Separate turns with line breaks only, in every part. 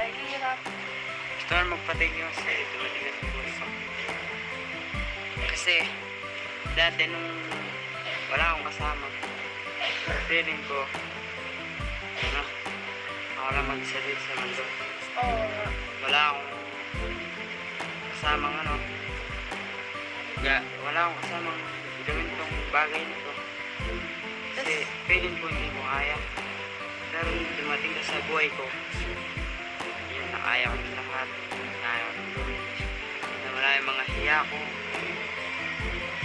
Ito na magpatig yung sa ito. Matigas yung puso. Kasi, dati nung wala akong kasama, feeling ko, ano, ako lang mag-isa sa mundo.
Oo.
Wala akong kasamang ano, ga, wala akong kasamang gawin tong bagay na to. Kasi feeling ko hindi ko kaya. Pero dumating ka sa buhay ko, nakaya ko yung lahat. Nakaya ko. Na wala yung mga hiya ko.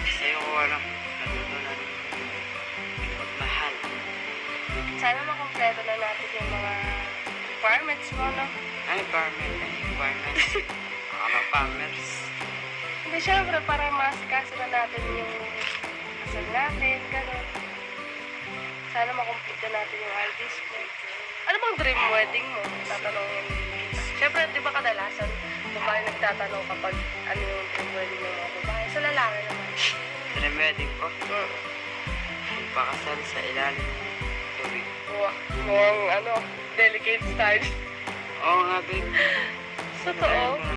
Sa'yo ko, ano, natutunan. Magmahal.
Sana makompleto na natin yung mga requirements mo, no?
Ay, farmer, ay, farmers. Mga farmers.
Hindi, syempre, para masikaso na natin yung kasal natin, gano'n. Sana makomplete na natin yung IDs mo. Ano bang dream wedding mo? Tatanungin kita. Syempre, di ba kadalasan, babae nagtatanong kapag ano yung dream wedding ng mga babae. Sa lalaki naman.
Dream wedding ko.
Mm.
Magpakasal sa ilalim ng tubig.
Wow. Mukhang ano, delicate style.
Oo nga, babe.
Totoo.